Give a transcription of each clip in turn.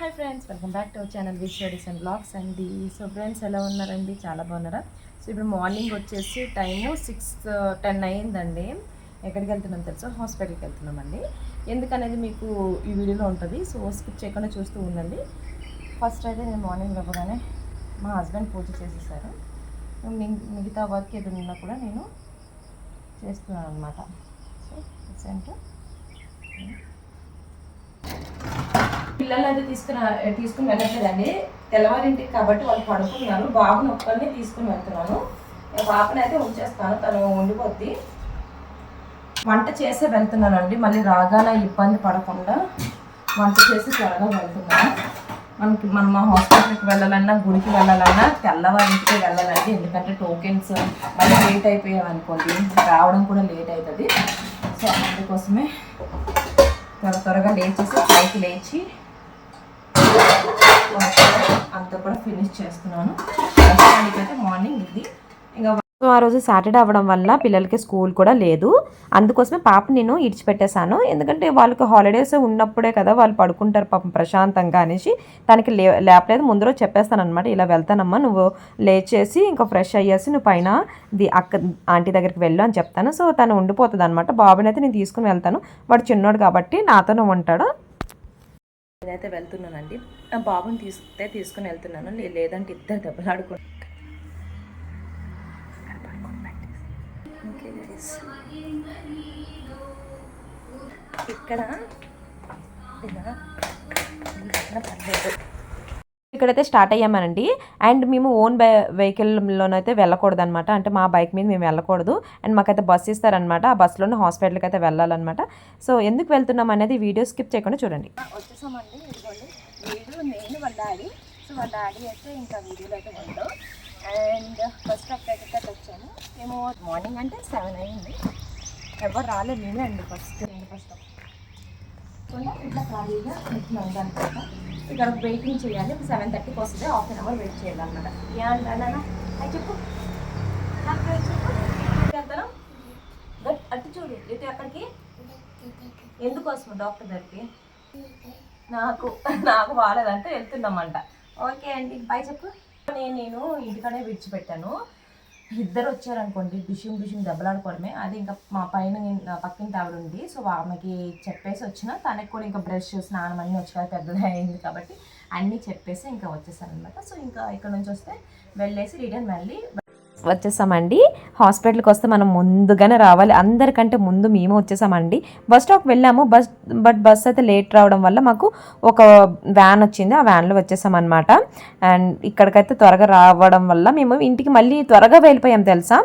Hi friends welcome back to our channel wish studies and blogs అండి so friends ఎలా ఉన్నారండి? చాలా బాగున్నారా? సో ఇప్పుడు మార్నింగ్ వచ్చేసి టైము సిక్స్ టెన్ అయ్యిందండి. ఎక్కడికి వెళ్తున్నాం తెలుసా? హాస్పిటల్కి వెళ్తున్నామండి. ఎందుకనేది మీకు ఈ వీడియోలో ఉంటుంది. సో స్కిప్ చేయకుండా చూస్తూ ఉండండి. ఫస్ట్ అయితే నేను మార్నింగ్ లేవగానే మా హస్బెండ్ పూజ చేసేసారు. మిగతా వర్క్ ఏదైనా కూడా నేను చేస్తున్నాను అనమాట సో సెంటర్ పిల్లల్ని అయితే తీసుకుని తీసుకుని వెళ్ళట్లేదండి. తెల్లవారింటికి కాబట్టి వాళ్ళు పడుకున్నారు. బాబుని ఒక్కరిని తీసుకుని వెళ్తున్నాను. పాపని అయితే ఉంచేస్తాను. తను ఉండిపోద్ది. వంట చేసే వెళ్తున్నానండి. మళ్ళీ రాగానే ఇబ్బంది పడకుండా వంట చేసి త్వరగా వెళ్తున్నాను. మనకి మనం హాస్పిటల్కి వెళ్ళాలన్నా గుడికి వెళ్ళాలన్నా తెల్లవారింటికి వెళ్ళాలండి. ఎందుకంటే టోకెన్స్ మళ్ళీ లేట్ అయిపోయాం అనుకోండి. రావడం కూడా లేట్ అవుతుంది. సో అందుకోసమే త్వర త్వరగా లేచేసి పైకి లేచి అంతా కూడా ఫినిష్ చేస్తున్నాను. అయితే మార్నింగ్ ఇది. ఇంకా సో ఆ రోజు సాటర్డే అవ్వడం వల్ల పిల్లలకి స్కూల్ కూడా లేదు. అందుకోసమే పాప నేను ఇడిచిపెట్టేశాను. ఎందుకంటే వాళ్ళకి హాలిడేస్ ఉన్నప్పుడే కదా వాళ్ళు పడుకుంటారు పాపం ప్రశాంతంగా అనేసి తనకి లే లేపలేదు. ముందు రోజు చెప్పేస్తాను అనమాట ఇలా వెళ్తానమ్మా నువ్వు లేచేసి ఇంకా ఫ్రెష్ అయ్యేసి నువ్వు పైన ది అక్క ఆంటీ దగ్గరికి వెళ్ళు అని చెప్తాను. సో తను ఉండిపోతుంది అనమాట బాబుని అయితే నేను తీసుకుని వెళ్తాను. వాడు చిన్నోడు కాబట్టి నాతోనే ఉంటాడు. నేనైతే వెళ్తున్నానండి. ఆ బాబుని తీస్తే తీసుకుని వెళ్తున్నాను. లేదంటే ఇద్దరు దెబ్బలాడుకుంటారు ఇక్కడ ఇలా పర్లేదు. ఇక్కడైతే స్టార్ట్ అయ్యామనండి. అండ్ మేము ఓన్ బై వెహికల్లోనైతే వెళ్ళకూడదు అనమాట అంటే మా బైక్ మీద మేము వెళ్ళకూడదు. అండ్ మాకైతే బస్ ఇస్తారనమాట. ఆ బస్సులోనే హాస్పిటల్కి అయితే వెళ్ళాలన్నమాట సో ఎందుకు వెళ్తున్నాం అనేది వీడియో స్కిప్ చేయకుండా చూడండి. వచ్చేసామండి. నేను వాళ్ళ డాడీ. సో వాళ్ళ డాడీ అయితే ఇంకా వీడియోలో అయితే ఉండవు అండ్ ఫస్ట్ అక్కడికి వచ్చాము. మేము మార్నింగ్ అంటే సెవెన్ అయింది. ఎవరు రాలేదు. నేనే అండి ఫస్ట్. నేను ఫస్ట్. ఇట్లా ఖాళీగా ఇట్లా ఉందన్నమాట ఇక్కడ వెయిటింగ్ చేయాలి. సెవెన్ థర్టీకి వస్తుంది హాఫ్ అన్ అవర్ వెయిట్ చేయాలన్నమాట ఏ అంటానా అది చెప్పు. వెళ్తాను అటు చూడు. ఇటు ఎక్కడికి? ఎందుకోసం డాక్టర్ దగ్గరికి? నాకు నాకు బాగాలేదంటే వెళ్తున్నామంట. ఓకే అండి బాయ్ చెప్పు. నేను నేను ఇంటికనే విడిచిపెట్టాను. ఇద్దరు వచ్చారనుకోండి డిషిం డిషిం దెబ్బలాడుకోవడమే. అది ఇంకా మా పైన పక్కింటి ఆవిడ ఉంది సో ఆమెకి చెప్పేసి వచ్చిన తనకి కూడా ఇంకా బ్రష్ స్నానం అన్నీ వచ్చి పెద్దది అయింది కాబట్టి అన్నీ చెప్పేసి ఇంకా వచ్చేసాను అనమాట సో ఇంకా ఇక్కడ నుంచి వస్తే వెళ్ళేసి రిటర్న్ మళ్ళీ వచ్చేసామండి. హాస్పిటల్కి వస్తే మనం ముందుగానే రావాలి. అందరికంటే ముందు మేము వచ్చేసామండి. బస్ స్టాప్ వెళ్ళాము. బస్ బట్ బస్ అయితే లేట్ రావడం వల్ల మాకు ఒక వ్యాన్ వచ్చింది. ఆ వ్యాన్లో వచ్చేసామన్నమాట. అండ్ ఇక్కడికైతే త్వరగా రావడం వల్ల మేము ఇంటికి మళ్ళీ త్వరగా వెళ్ళిపోయాం తెలుసా?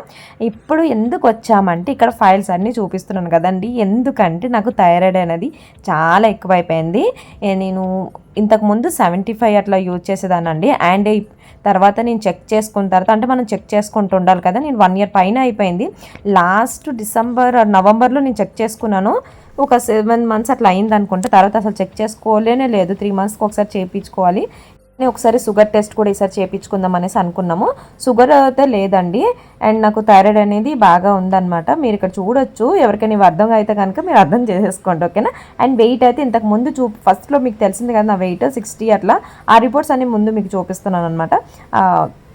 ఇప్పుడు ఎందుకు వచ్చామంటే ఇక్కడ ఫైల్స్ అన్నీ చూపిస్తున్నాను కదండి. ఎందుకంటే నాకు థైరాయిడ్ అనేది చాలా ఎక్కువైపోయింది. నేను ఇంతకుముందు సెవెంటీ ఫైవ్ అట్లా యూజ్ చేసేదానండి అండ్ తర్వాత నేను చెక్ చేసుకున్న తర్వాత అంటే మనం చెక్ చేసుకుంటూ ఉండాలి కదా నేను వన్ ఇయర్ పైన అయిపోయింది. లాస్ట్ డిసెంబర్ నవంబర్లో నేను చెక్ చేసుకున్నాను. ఒక సెవెన్ మంత్స్ అట్లా అయింది అనుకుంటే. తర్వాత అసలు చెక్ చేసుకోలేనే లేదు. త్రీ మంత్స్కి ఒకసారి చేయించుకోవాలి. నేను ఒకసారి షుగర్ టెస్ట్ కూడా ఈసారి చేయించుకుందాం అనేసి అనుకున్నాము. షుగర్ అయితే లేదండి. అండ్ నాకు థైరాయిడ్ అనేది బాగా ఉందన్నమాట. మీరు ఇక్కడ చూడొచ్చు. ఎవరికైనా ఇవి అర్థం అయితే కనుక మీరు అర్థం చేసేసుకోండి ఓకేనా? అండ్ వెయిట్ అయితే ఇంతకు ముందు చూ ఫస్ట్లో మీకు తెలిసింది కదా నా వెయిట్ సిక్స్టీ అట్లా. ఆ రిపోర్ట్స్ అన్ని ముందు మీకు చూపిస్తున్నాను అనమాట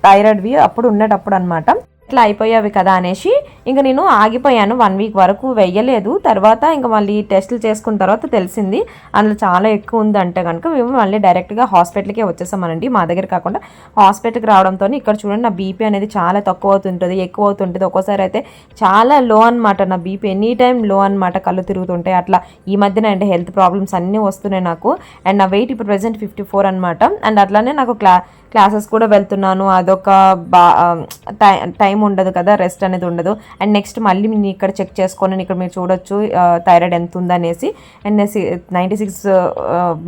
థైరాయిడ్వి అప్పుడు ఉండేటప్పుడు అనమాట ఇట్లా అయిపోయావి కదా అనేసి ఇంకా నేను ఆగిపోయాను. వన్ వీక్ వరకు వెయ్యలేదు. తర్వాత ఇంకా మళ్ళీ టెస్టులు చేసుకున్న తర్వాత తెలిసింది అందులో చాలా ఎక్కువ ఉందంటే కనుక మేము మళ్ళీ డైరెక్ట్గా హాస్పిటల్కే వచ్చేసామనండి. మా దగ్గర కాకుండా హాస్పిటల్కి రావడంతో ఇక్కడ చూడండి నా బీపీ అనేది చాలా తక్కువ అవుతుంటుంది ఎక్కువ అవుతుంటుంది. ఒక్కోసారి అయితే చాలా లో అనమాట నా బీపీ. ఎనీ టైం లో అనమాట కళ్ళు తిరుగుతుంటాయి. అట్లా ఈ మధ్యన అంటే హెల్త్ ప్రాబ్లమ్స్ అన్నీ వస్తున్నాయి నాకు. అండ్ నా వెయిట్ ఇప్పుడు ప్రజెంట్ ఫిఫ్టీ ఫోర్ అనమాట అండ్ అట్లానే నాకు క్లా క్లాసెస్ కూడా వెళ్తున్నాను. అదొక బా టై టైం ఉండదు కదా రెస్ట్ అనేది ఉండదు. అండ్ నెక్స్ట్ మళ్ళీ నేను ఇక్కడ చెక్ చేసుకొని ఇక్కడ మీరు చూడొచ్చు థైరాయిడ్ ఎంత ఉందనేసి. And ninety six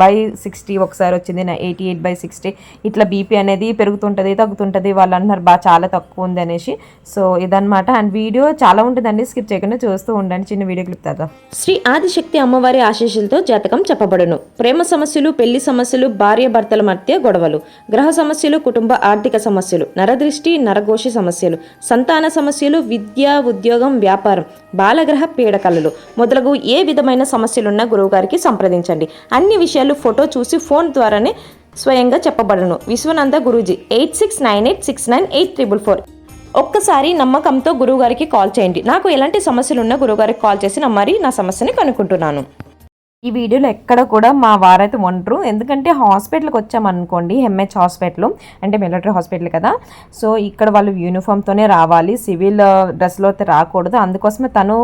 by sixty ఒకసారి వచ్చింది ఎయిటీ ఎయిట్ బై సిక్స్టీ. ఇట్లా బీపీ అనేది పెరుగుతుంటుంది తగ్గుతుంటుంది వాళ్ళు అంటున్నారు బాగా చాలా తక్కువ ఉంది అనేసి. సో ఇదనమాట అండ్ వీడియో చాలా ఉంటుందండి స్కిప్ చేయకుండా చూస్తూ ఉండండి. చిన్న వీడియో క్లిప్ తర్వాత శ్రీ ఆదిశక్తి అమ్మవారి ఆశీస్సులతో జాతకం చెప్పబడును. ప్రేమ సమస్యలు పెళ్ళి సమస్యలు భార్య భర్తల మధ్య గొడవలు. గ్రహ సమస్య సమస్యలు కుటుంబ ఆర్థిక సమస్యలు నరదృష్టి నరఘోషి సమస్యలు సంతాన సమస్యలు విద్య ఉద్యోగం వ్యాపారం బాలగ్రహ పీడకలలు మొదలగు ఏ విధమైన సమస్యలున్నా గురువుగారికి సంప్రదించండి. అన్ని విషయాలు ఫోటో చూసి ఫోన్ ద్వారానే స్వయంగా చెప్పబడను. Vishwananda Guruji eight six nine eight six nine eight triple four. ఒక్కసారి నమ్మకంతో గురువుగారికి కాల్ చేయండి. నాకు ఎలాంటి సమస్యలు ఉన్నా గురువుగారికి కాల్ చేసి నమ్మరి నా సమస్యని కనుక్కుంటున్నాను. ఈ వీడియోలో ఎక్కడ కూడా మా వారైతే వండరు ఎందుకంటే హాస్పిటల్కి వచ్చామనుకోండి ఎంహెచ్ హాస్పిటల్ అంటే మిలిటరీ హాస్పిటల్ కదా. సో ఇక్కడ వాళ్ళు యూనిఫామ్తోనే రావాలి. సివిల్ డ్రెస్లో అయితే రాకూడదు. అందుకోసమే తను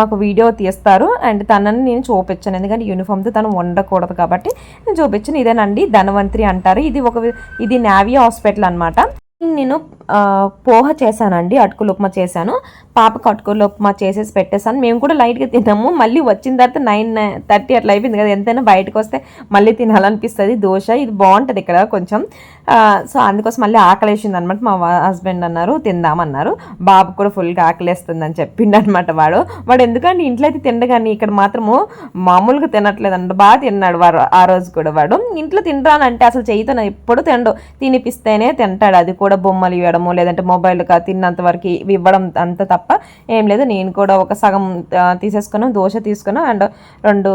మాకు వీడియో తీస్తారు. అండ్ తనని నేను చూపించాను. ఎందుకంటే యూనిఫామ్తో తను వండకూడదు కాబట్టి నేను చూపించాను. ఇదేనండి ధనవంతరి అంటారు. ఇది ఒక ఇది నావీ హాస్పిటల్ అనమాట నేను పోహ చేశానండి. అటుకులు ఉప్మా చేశాను. పాప కట్టుకోలో ఉప్మా చేసేసి పెట్టేసాను మేము కూడా లైట్గా తిన్నాము. మళ్ళీ వచ్చిన తర్వాత నైన్ థర్టీ అట్లా అయిపోయింది కదా. ఎంతైనా బయటకు వస్తే మళ్ళీ తినాలనిపిస్తుంది. దోశ ఇది బాగుంటుంది ఇక్కడ కొంచెం. సో అందుకోసం మళ్ళీ ఆకలేసింది అనమాట మా హస్బెండ్ అన్నారు తిందామన్నారు. బాబు కూడా ఫుల్గా ఆకలేస్తుంది అని చెప్పిండు అనమాట వాడు. వాడు ఎందుకంటే ఇంట్లో అయితే తిండగాని ఇక్కడ మాత్రము మామూలుగా తినట్లేదు అంట బాగా తిన్నాడు వాడు ఆ రోజు కూడా వాడు. ఇంట్లో తినరానంటే అసలు చేయితో ఎప్పుడు తినడు తినిపిస్తేనే తింటాడు. అది కూడా బొమ్మలు ఇవ్వడము లేదంటే మొబైల్గా తిన్నంత వరకు ఇవ్వడం అంత తప్ప ఏం లేదు. నేను కూడా ఒక సగం ఆ, తీసేసుకున్నాం దోశ తీసుకున్నాం అండ్ రెండు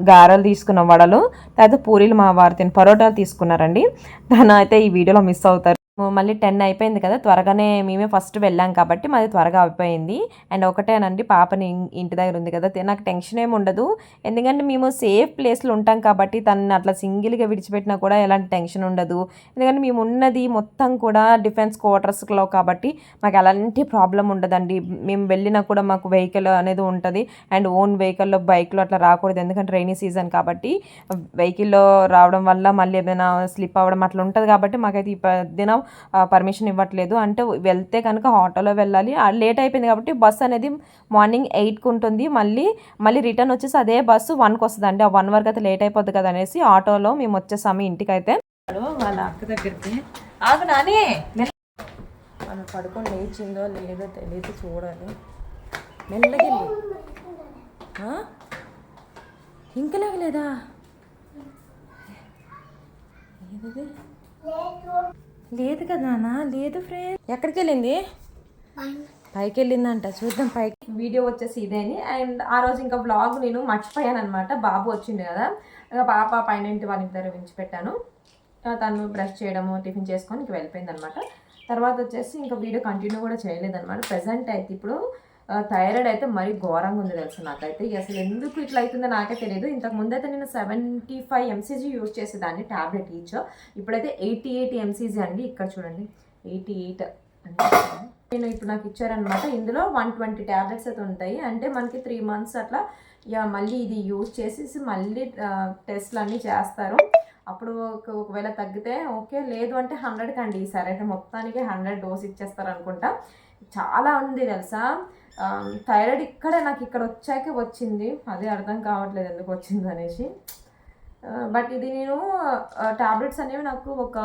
గారెలు తీసుకున్న వడలు. తర్వాత పూరీలు మా వారు తిని పరోటాలు తీసుకున్నారండి. దాని అయితే ఈ వీడియోలో మిస్ అవుతారు. మళ్ళీ టెన్ అయిపోయింది కదా త్వరగానే మేమే ఫస్ట్ వెళ్ళాం కాబట్టి మాది త్వరగా అయిపోయింది. అండ్ ఒకటేనండి పాపని ఇంటి దగ్గర ఉంది కదా నాకు టెన్షన్ ఏమి ఉండదు. ఎందుకంటే మేము సేఫ్ ప్లేస్లో ఉంటాం కాబట్టి తనని అట్లా సింగిల్గా విడిచిపెట్టినా కూడా ఎలాంటి టెన్షన్ ఉండదు. ఎందుకంటే మేము ఉన్నది మొత్తం కూడా డిఫెన్స్ క్వార్టర్స్లో కాబట్టి మాకు ఎలాంటి ప్రాబ్లం ఉండదండి. మేము వెళ్ళినా కూడా మాకు వెహికల్ అనేది ఉంటుంది. అండ్ ఓన్ వెహికల్లో బైక్లో అట్లా రాకూడదు. ఎందుకంటే రైనీ సీజన్ కాబట్టి వెహికల్లో రావడం వల్ల మళ్ళీ ఏదైనా స్లిప్ అవ్వడం అట్లా ఉంటుంది కాబట్టి మాకైతే ఈ దినం పర్మిషన్ ఇవ్వట్లేదు. అంటే వెళ్తే కనుక ఆటోలో వెళ్ళాలి. లేట్ అయిపోయింది కాబట్టి బస్ అనేది మార్నింగ్ ఎయిట్కి ఉంటుంది. మళ్ళీ మళ్ళీ రిటర్న్ వచ్చేసి అదే బస్సు వన్కి వస్తుంది అండి ఆ వన్ వరకు అయితే లేట్ అయిపోద్ది కదా అనేసి ఆటోలో మేము వచ్చేసాము ఇంటికైతే. వాళ్ళ అక్క దగ్గరికి. ఆగు నాని. మనం పడుకొని లేచిందో లేదో తెలియదు చూడాలి. మెల్లగిల్లి ఇంకా లేగలేదా ఏదది? లేదు కదా నాన్న లేదు ఫ్రెండ్ ఎక్కడికి వెళ్ళింది పైకి వెళ్ళిందంట చూద్దాం పైకి వీడియో వచ్చేసి ఇదేని అండ్. ఆ రోజు ఇంకా బ్లాగ్ నేను మర్చిపోయాను అనమాట బాబు వచ్చింది కదా. ఇంకా పాప పైన ఇంటి వాళ్ళిద్దరు దగ్గర విడిచిపెట్టాను. తను బ్రష్ చేయడము టిఫిన్ చేసుకొని ఇంక వెళ్ళిపోయింది అనమాట తర్వాత వచ్చేసి ఇంకా వీడియో కంటిన్యూ కూడా చేయలేదన్నమాట. ప్రజెంట్ అయితే ఇప్పుడు థైరాయిడ్ అయితే మరీ ఘోరంగా ఉంది తెలుసు నాకైతే. అసలు ఎందుకు ఇట్లా అవుతుందో నాకే తెలియదు ఇంతకు ముందు అయితే నేను సెవెంటీ ఫైవ్ ఎంసీజీ యూజ్ చేసేదాన్ని టాబ్లెట్ ఈచ్ ఇప్పుడైతే ఎయిటీ ఎయిట్ ఎంసీజీ అండి. ఇక్కడ చూడండి. ఎయిటీ ఎయిట్ నేను ఇప్పుడు నాకు ఇచ్చారనమాట ఇందులో వన్ ట్వంటీ ట్యాబ్లెట్స్ అయితే ఉంటాయి. అంటే మనకి త్రీ మంత్స్ అట్లా ఇక మళ్ళీ ఇది యూజ్ చేసేసి మళ్ళీ టెస్ట్లు అన్నీ చేస్తారు. అప్పుడు ఒకవేళ తగ్గితే ఓకే. లేదు అంటే హండ్రెడ్కి అండి ఈసారి అయితే మొత్తానికి హండ్రెడ్ డోస్ ఇచ్చేస్తారు అనుకుంటా. చాలా ఉంది తెలుసా? థైరాయిడ్ ఇక్కడ నాకు ఇక్కడ వచ్చాకే వచ్చింది. అదే అర్థం కావట్లేదు ఎందుకు వచ్చింది అనేసి. బట్ ఇది నేను ట్యాబ్లెట్స్ అనేవి నాకు ఒక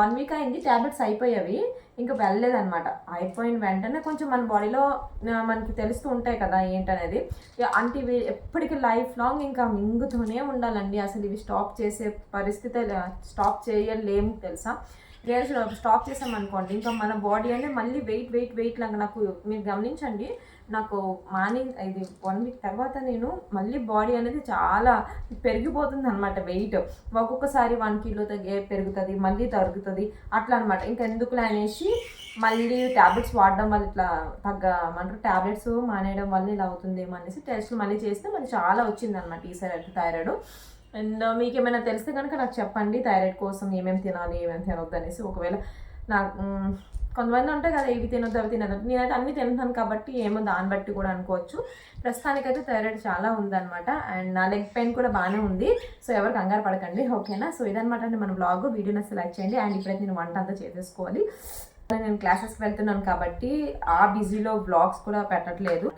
వన్ వీక్ అయింది. ట్యాబ్లెట్స్ అయిపోయేవి. ఇంకా వెళ్ళలేదన్నమాట. అయిపోయిన వెంటనే కొంచెం మన బాడీలో మనకి తెలుస్తూ ఉంటాయి కదా ఏంటనేది. అంటే ఇవి ఎప్పటికీ లైఫ్ లాంగ్ ఇంకా మింగుతూనే ఉండాలండి. అసలు ఇవి స్టాప్ చేసే పరిస్థితి స్టాప్ చేయలేము తెలుసా? వేరే స్టాప్ చేసామనుకోండి ఇంకా మన బాడీ అనేది మళ్ళీ వెయిట్ వెయిట్ వెయిట్ లాగా నాకు మీరు గమనించండి. నాకు మార్నింగ్ ఇది వన్ వీక్ తర్వాత నేను మళ్ళీ బాడీ అనేది చాలా పెరిగిపోతుంది అనమాట వెయిట్. ఒక్కొక్కసారి వన్ కిలో తగ్గే పెరుగుతుంది మళ్ళీ తగ్గుతుంది అట్లా అనమాట ఇంకా ఎందుకులే అనేసి మళ్ళీ ట్యాబ్లెట్స్ వాడడం వల్ల ఇట్లా తగ్గ అంటే ట్యాబ్లెట్స్ మానేయడం వల్ల ఇలా అవుతుందేమో అనేసి టెస్ట్లు మళ్ళీ చేస్తే మళ్ళీ చాలా వచ్చింది అనమాట ఈసారి థైరాయిడ్. అండ్ మీకు ఏమైనా తెలిస్తే కనుక నాకు చెప్పండి. థైరాయిడ్ కోసం ఏమేమి తినాలి ఏమేమి తినొద్దు అనేసి ఒకవేళ నాకు కొంతమంది ఉంటాయి కదా ఇవి తినొద్దు అవి తినదు నేనైతే అన్ని తింటాను కాబట్టి ఏమో దాన్ని బట్టి కూడా అనుకోవచ్చు. ప్రస్తుతానికైతే థైరాయిడ్ చాలా ఉందన్నమాట. అండ్ నా లెగ్ పెయిన్ కూడా బాగానే ఉంది. సో ఎవరు కంగారు పడకండి. ఓకేనా? సో ఇదనమాట అండి మన బ్లాగ్ వీడియోని నచ్చి లైక్ చేయండి. అండ్ ఇప్పుడైతే నేను వంట అంతా చేసేసుకోవాలి. నేను క్లాసెస్కి వెళ్తున్నాను కాబట్టి ఆ బిజీలో బ్లాగ్స్ కూడా పెట్టట్లేదు.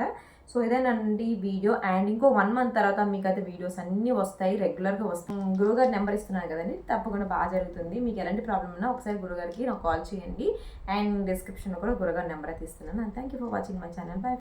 సో ఇదేనండి వీడియో అండ్ ఇంకో వన్ మంత్ తర్వాత మీకు అయితే వీడియోస్ అన్నీ వస్తాయి రెగ్యులర్గా వస్తాయి. గురుగారి నెంబర్ ఇస్తున్నాను కదండి తప్పకుండా బాగా జరుగుతుంది. మీకు ఎలాంటి ప్రాబ్లం ఉన్నా ఒకసారి గురుగారికి నాకు కాల్ చేయండి. అండ్ డిస్క్రిప్షన్లో కూడా గురుగారి నెంబర్ అయితే ఇస్తున్నాను. Thank you for watching my channel bye